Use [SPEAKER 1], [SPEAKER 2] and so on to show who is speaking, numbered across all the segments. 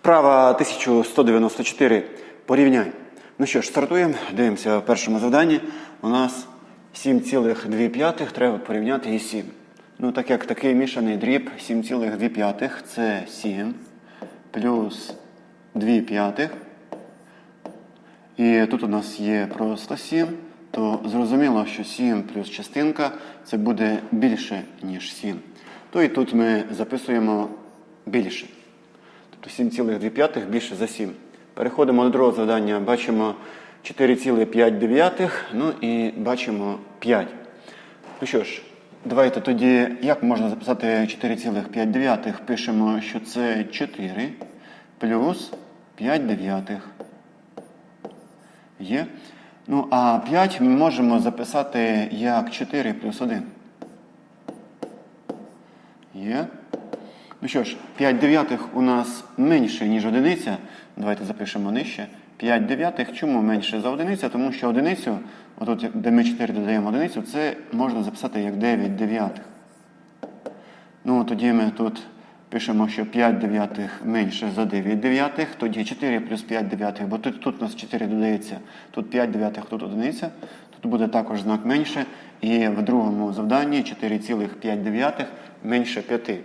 [SPEAKER 1] Вправа 1194. Порівняй. Ну що ж, стартуємо. Дивимося в першому завданні. У нас 7,2 треба порівняти із 7. Ну, так як такий мішаний дріб 7,2 це 7 плюс 2 п'ятих. І тут у нас є просто 7, то зрозуміло, що 7 плюс частинка це буде більше, ніж 7. То і тут ми записуємо більше. Тобто 7,2 більше за 7. Переходимо до другого завдання. Бачимо 4,5. Ну і бачимо 5. Ну що ж, давайте тоді, як можна записати 4,5? Пишемо, що це 4 плюс 5 дев'ятих. Є. Ну, а 5 ми можемо записати як 4 плюс 1. Є. Ну що ж, 5 дев'ятих у нас менше, ніж одиниця. Давайте запишемо нижче. 5 дев'ятих чому менше за одиниця? Тому що одиницю, отут, де ми 4 додаємо одиницю, це можна записати як 9 дев'ятих. Ну, тоді ми тут пишемо, що 5 дев'ятих менше за 9 дев'ятих, тоді 4 плюс 5 дев'ятих, бо тут, тут у нас 4 додається, тут 5 дев'ятих, тут одиниця. Тут буде також знак менше. І в другому завданні 4,5 дев'ятих менше 5.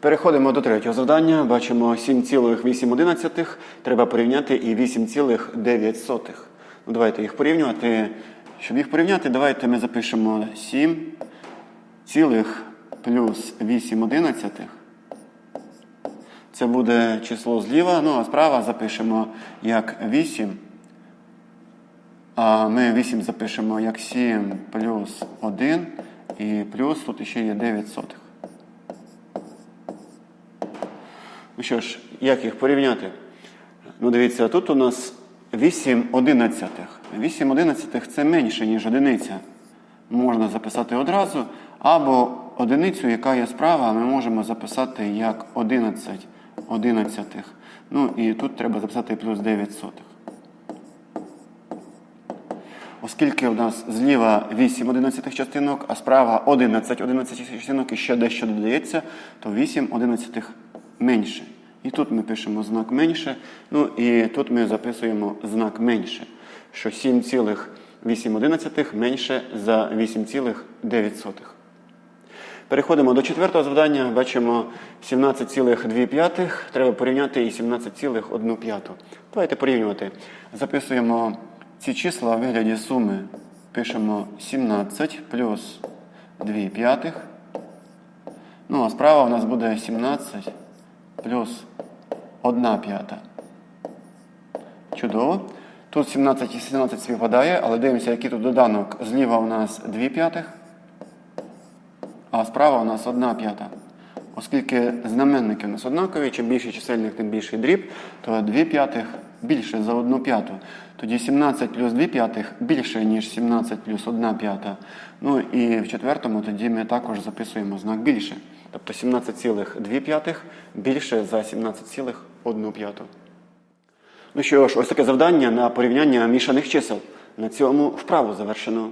[SPEAKER 1] Переходимо до третього завдання. Бачимо 7,8. Треба порівняти і 8,9. Ну, давайте їх порівнювати. Щоб їх порівняти, давайте ми запишемо 7 цілих плюс 8 одинадцятих. Це буде число зліва, ну а справа запишемо як 8. А ми 8 запишемо як 7 плюс 1 і плюс тут ще є 9 сотих. Ну що ж, як їх порівняти? Ну, дивіться, тут у нас 8 одинадцятих. 8 одинадцятих це менше, ніж одиниця. Можна записати одразу. Або одиницю, яка є справа, ми можемо записати як 11 одинадцятих. Ну і тут треба записати плюс 9 сотих. Оскільки у нас зліва 8 одинадцятих частинок, а справа 11 одинадцятих частинок і ще дещо додається, то 8 одинадцятих менше. І тут ми пишемо знак менше. Ну і тут ми записуємо знак менше, що 7,8 менше за 8,9. Переходимо до четвертого завдання. Бачимо 17,2. Треба порівняти і 17,1. Давайте порівнювати. Записуємо ці числа в вигляді суми. Пишемо 17 плюс 2 п'ятих. Ну, а справа у нас буде 17 плюс 1 п'ята. Чудово. Тут 17 і 17 співпадає, але дивимося, який тут доданок. Зліва у нас 2 п'ятих, а справа у нас 1 п'ята. Оскільки знаменники у нас однакові, чим більший чисельник, тим більший дріб, то 2 п'ятих більше за 1 п'яту. Тоді 17 плюс 2 п'ятих більше, ніж 17 плюс 1 п'ята. Ну і в четвертому тоді ми також записуємо знак більше. Тобто 17,2 п'ятих більше за 17,1 Одну п'яту. Ну що ж, ось таке завдання на порівняння мішаних чисел. На цьому вправу завершено.